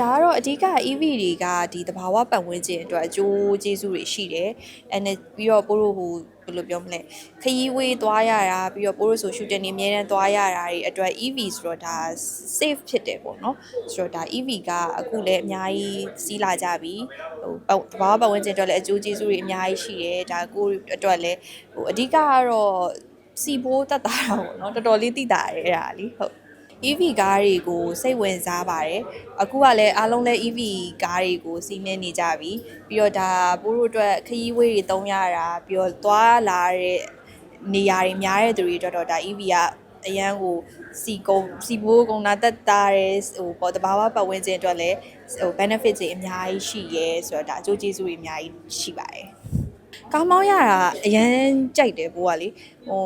ဒါကတော့အဓိက EV တွေကဒီသဘာဝပတ်ဝန်းကျင်အတွက်အကျိုးကျေးဇူးတွေရှိတယ်။အဲနဲ့ပြီးတော့ပို့လို့ဟိုဘယ်လိုပြောမလဲခရီးဝေးသွားရတာပြီးတော့ပို့လို့ဆိုရှူတင်နေအများတန်းသွားရတာတွေအတွက် EV ဆိုတော့ဒါ safe ဖြစ်တယ်ပေါ့နော်။ဆိုတော့ဒါ EV ကအခုလည်းအများကြီးစီးလာကြပြီ။ဟိုသဘာဝပတ်ဝန်းကျင်အတွက်လည်းအကျိုးကျေးဇူးတွေအများကြီးရှိတယ်။ဒါကိုယ့်အတွက်လည်းဟိုအဓိကကတော့စီဘိုးတက်တာတာပေါ့နော်တော်တော်လေးတိတာရဲအဲ့ဒါလीဟုတ် EV ကားတွေကိုစိတ်ဝင်စားပါတယ်အခုကလည်းအားလုံးလည်း EV ကားတွေကိုစီးမြဲနေကြပြီပြီးတော့ဒါပို့လို့အတွက်ခရီးဝေးတွေတုံးရတာပြီးတော့သွားလာတဲ့နေရာတွေများတဲ့သူတွေအတွက်တော့ဒါ EV ကအရန်ကိုစီကုံစီဘိုးကုံနာတက်တာတဲ့ဟိုပေါ်တဘာဝပတ်ဝန်းကျင်အတွက်လည်းဟို benefit တွေအများကြီးရှိရဲဆိုတော့ဒါအကျိုးကျေးဇူးတွေအများကြီးရှိပါတယ်ကားမောင်းရတာအရန်ကြိုက်တယ်ဘိုးကလေဟို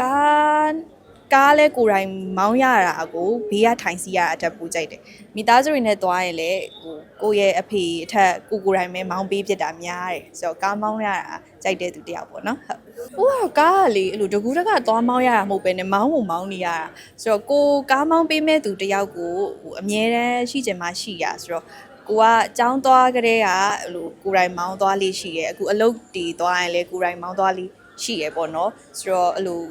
ကား ကားလဲကိုယ်တိုင်မောင်းရတာကိုဘေးကထိုင်စီရတာအတက်ပူကြိုက်တယ်မိသားစုတွေနဲ့သွားရင်လည်းဟိုကိုယ့်ရဲ့အဖေအထက်ကိုကိုယ်တိုင်ပဲမောင်းပေးဖြစ်တာများတယ်ဆိုတော့ကားမောင်းရတာကြိုက်တဲ့သူတယောက်ပေါ့နော်ဟုတ်ဟိုကကားကလေအဲ့လိုတကူတကသွားမောင်းရတာမဟုတ်ပဲနဲ့မောင်းဖို့မောင်းနေရတာဆိုတော့ကိုကားမောင်းပေးမဲ့သူတယောက်ကိုဟိုအမြဲတမ်းရှိချင်မှရှိရဆိုတော့ကိုကအကြောင်းသွားကြတဲ့ကဟိုကိုယ်တိုင်မောင်းသွားလေးရှိရဲအခုအလုပ်တီသွားရင်လည်းကိုယ်တိုင်မောင်းသွားလေးရှိရဲပေါ့နော်ဆိုတော့အဲ့လို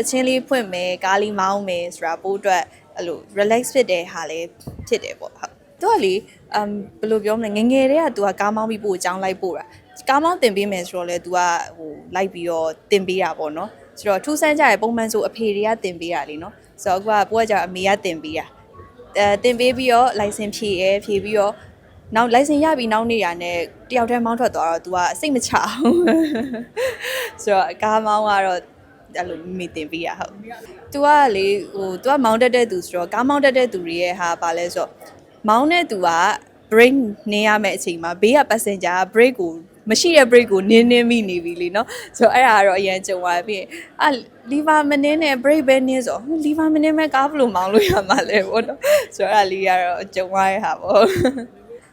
တချင်းလေးဖွင့်မယ်ကားလေးမောင်းမယ်ဆိုတာပို့အတွက်အဲ့လို relax ဖြစ်တဲ့ဟာလေးဖြစ်တယ်ပေါ့ဟုတ်သူကလေအမ်ဘယ်လိုပြောမလဲငငယ်တည်းက तू ကကားမောင်းပြီးပို့အကြောင်းလိုက်ပို့တာကားမောင်းတင်ပေးမယ်ဆိုတော့လေ तू ကဟိုလိုက်ပြီးတော့တင်ပေးတာပေါ့နော်ဆိုတော့ထူးဆန်းကြရပုံမှန်ဆိုအဖေတွေကတင်ပေးတာလေနော်ဆိုတော့အခုကပို့ကကြအမေကတင်ပေးတာအဲတင်ပေးပြီးတော့ license ဖြည့်ရဲဖြည့်ပြီးတော့နောက် license ရပြီးနောက်နေ့ရနဲ့တယောက်တည်းမောင်းထွက်သွားတော့ तू ကစိတ်မချအောင်ဆိုတော့ကားမောင်းကတော့ အဲ့လိုမိတင်ပေးရဟုတ်။ तू ကလေဟို तू ကမောင်းတက်တဲ့သူဆိုတော့ကားမောင်းတက်တဲ့သူတွေရဲ့ဟာပါလဲဆိုတော့မောင်းတဲ့သူက break နင်းရမယ့်အချိန်မှာဘေးက passenger က break ကိုမရှိတဲ့ break ကိုနင်းနင်းမိနေပြီလीเนาะဆိုတော့အဲ့ဒါကတော့အရင်ကြုံသွားပြီအာ lever မနင်းနဲ့ break ပဲနင်းဆို lever မနင်းမဲ့ကားဘယ်လိုမောင်းလို့ရမှာလဲပေါ့နော်ဆိုတော့အဲ့ဒါလေးကတော့ကြုံသွားရဟာပေါ့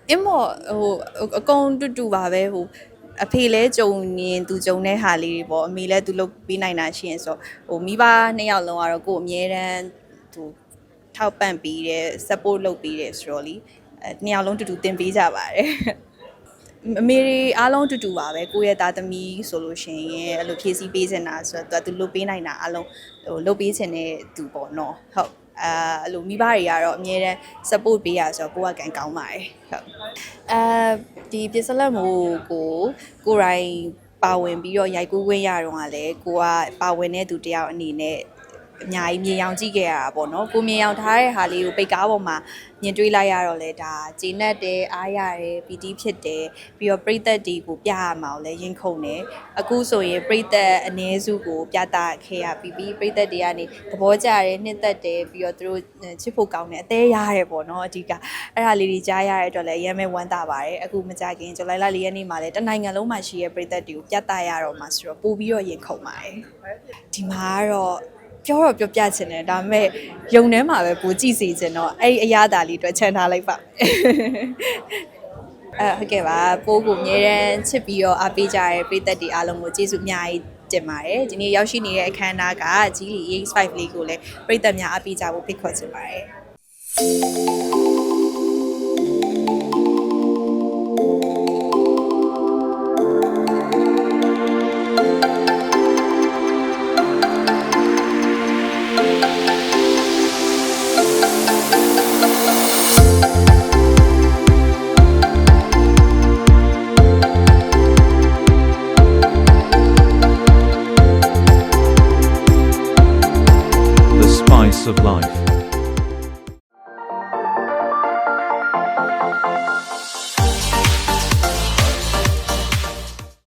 အင်းမော်ဟိုအကုန်တူတူပါပဲဟို အဖေလဲကြုံရင်သူကြုံတဲ့ဟာလေးတွေပေါ့အမေလဲသူလုပ်ပေးနိုင်တာရှိရင်ဆိုဟိုမိဘနှစ်ယောက်လုံးကတော့ကိုယ်အမြဲတမ်းသူထောက်ပံ့ပေးတယ် support လုပ်ပေးတယ်ဆိုတော့လीအဲနှစ်ယောက်လုံးတူတူတင်ပေးကြပါတယ်အမေတွေအားလုံးတူတူပါပဲကိုယ့်ရဲ့သားသမီးဆိုလို့ရှိရင်အဲ့လိုဖြည့်ဆည်းပေးနေတာဆိုတော့သူလုပ်ပေးနိုင်တာအားလုံးဟိုလုပ်ပေးခြင်းတဲ့သူပေါ့နော်ဟုတ်အာအဲ့လိုမိဘတွေကတော့အမြဲတမ်း support ပေးရဆိုတော့ကိုကကန်ကောင်းပါတယ်ဟုတ်အဲ ဒီပစ္စလက်မို့ကိုကိုယ်တိုင်ပါဝင်ပြီးတော့ရိုက်ကူးခွင့်ရတော့ကလည်းကိုကပါဝင်တဲ့သူတယောက်အနေနဲ့ အများကြီးမြင်အောင်ကြည့်ခဲ့ရတာပေါ့နော်ကိုမြင်အောင်ထားတဲ့ဟာလေးကိုပိတ်ကားပေါ်မှာမြင်တွေ့လိုက်ရတော့လေဒါဂျင်းနဲ့တယ်အားရတယ်ပီတီဖြစ်တယ်ပြီးတော့ပြိသက်တီကိုပြရမှာကိုလည်းရင်ခုန်တယ်အခုဆိုရင်ပြိသက်အ ਨੇ စုကိုပြတာခဲ့ရပြီးပြီးပြိသက်တွေကနေသဘောကျတယ်နှစ်သက်တယ်ပြီးတော့သူတို့ချစ်ဖို့ကောင်းတယ်အသေးရတယ်ပေါ့နော်အဓိကအဲ့ဒါလေးတွေကြားရတဲ့အတွက်လည်းအရင်ပဲဝမ်းသာပါတယ်အခုမကြခင်ဇူလိုင်လ၄ရက်နေ့မှာလည်းတနိုင်ငံလုံးမှာရှိတဲ့ပြိသက်တွေကိုပြတာရတော့မှာဆိုတော့ပို့ပြီးတော့ရင်ခုန်ပါတယ်ဒီမှာကတော့ ပြောတော့ပြောပြချင်တယ်ဒါပေမဲ့ယုံထဲမှာပဲပိုကြည့်စီချင်တော့အဲ့ဒီအရသာလေးအတွက်ချန်ထားလိုက်ပါအဲဟုတ်ကဲ့ပါပိုးကိုအမြဲတမ်းချစ်ပြီးတော့အားပေးကြတဲ့ပရိသတ်တွေအားလုံးကိုကျေးဇူးအများကြီးတင်ပါတယ်ဒီနေ့ရောက်ရှိနေတဲ့အခမ်းအနားကကြီးလီ EX5 လေးကိုလည်းပရိသတ်များအားပေးကြဖို့ဖိတ်ခေါ်ချင်ပါတယ် of life.